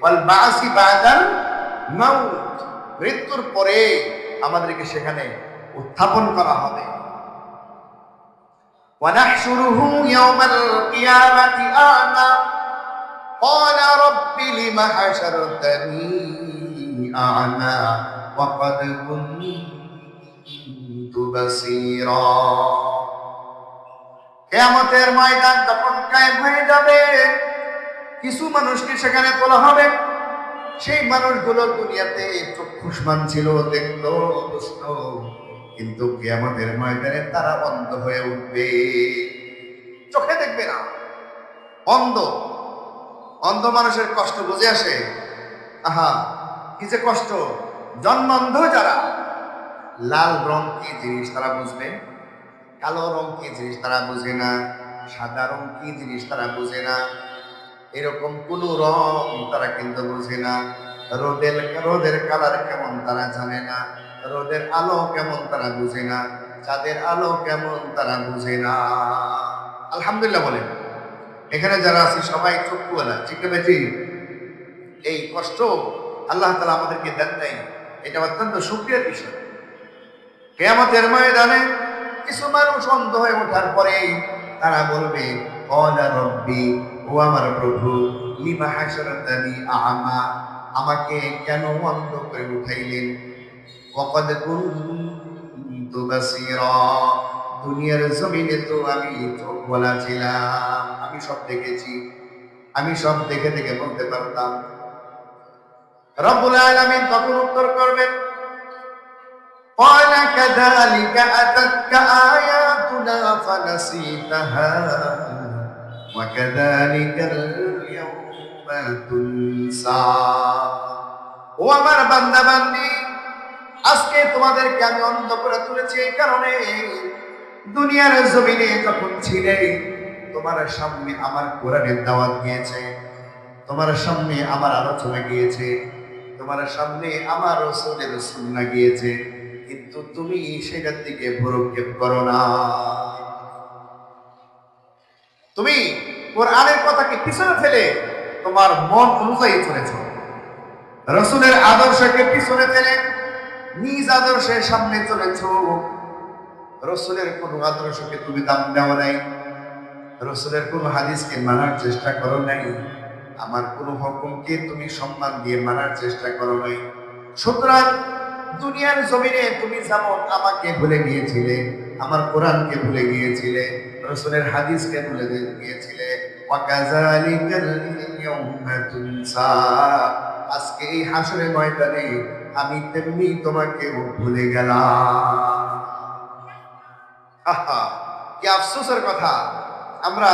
ওয়াল বাসি বাদাল মাউত মৃত্যুর পরে আমাদেরকে সেখানে উত্থাপন করা হবে ونحشره يوم القيامة أعمى قال رب لم حشرتني أعمى وقد كنت بصيرا কেয়ামতের ময়দান যখন কায়েম হয়ে যাবে কিছু মানুষকে সেখানে তোলা হবে। সেই মানুষগুলো দুনিয়াতে চক্ষুষ্মান ছিল, দেখল, দুষ্ট। কিন্তু কেয়ামতের ময়দানে তারা অন্ধ হয়ে উঠবে। চোখে দেখবে না। অন্ধ। অন্ধ মানুষের কষ্ট বুঝে আসে। আহা, কি যে কষ্ট। জন্মান্ধ যারা। লাল রং কি জিনিস তারা বুঝবে? কালো রং কি জিনিস তারা বুঝে না? সাদা রং কি জিনিস তারা বুঝে না? এরকম কোন রং তারা কিন্তু বুঝে না। রোদের রোদের কালার কেমন তারা জানে না। রোদের আলো কেমন তারা বুঝে না। চাঁদের আলো কেমন তারা বুঝে না। আলহামদুলিল্লাহ বলেন। এখানে যারা আছে, সবাই চক্ষুওয়ালা, ঠিক বেঠি এই কষ্ট আল্লাহ তালা আমাদেরকে দেন নাই। এটা অত্যন্ত সুক্রিয়ার বিষয়। কেয়ামতের ময়দানে কিছু মানুষ অন্ধ হয়ে ওঠার পরে তারা বলবে অলা রব্বি ও আমার প্রভু লিমা হাসরাতানি আমা আমাকে কেন অন্ধ করে উঠাইলেন ওয়াকাদ কুনতু বাসীরা দুনিয়ার জমিনে তো আমি চোখ বলা ছিলাম আমি সব দেখেছি আমি সব দেখে দেখে বলতে পারতাম রব্বুল আলামিন তখন উত্তর করবেন قال كذلك أتتك آياتنا فنسيتها وكذلك اليوم تنسى ও আমার বান্দা বান্দি আজকে তোমাদেরকে আমি অন্ধ করে তুলেছি এই কারণে দুনিয়ার জমিনে যখন ছিলে তোমার সামনে আমার কোরআনের দাওয়াত গিয়েছে তোমার সামনে আমার আলোচনা গিয়েছে তোমার সামনে আমার রসুলের সুন্না গিয়েছে কিন্তু তুমি সেটার দিকে ভরক্ষেপ করো না তুমি কোরআনের কথাকে পিছনে ফেলে তোমার মন অনুযায়ী চলেছ। রসুলের আদর্শকে পিছনে ফেলে নিজ আদর্শের সামনে চলেছ। রসুলের কোন আদর্শকে তুমি দাম দেওয়া নাই। রসুলের কোন হাদিসকে মানার চেষ্টা করো নাই। আমার কোন হকমকে তুমি সম্মান দিয়ে মানার চেষ্টা করো নাই। সুতরাং দুনিয়ার জমিনে তুমি যেমন আমাকে ভুলে গিয়েছিলে, আমার কোরআনকে ভুলে গিয়েছিলে, রসুলের হাদিসকে ভুলে গিয়েছিলে আজকে এই হাসরের ময়দানে আমি তেমনি তোমাকে ভুলে গেলাম। আহা কি আফসোসের কথা। আমরা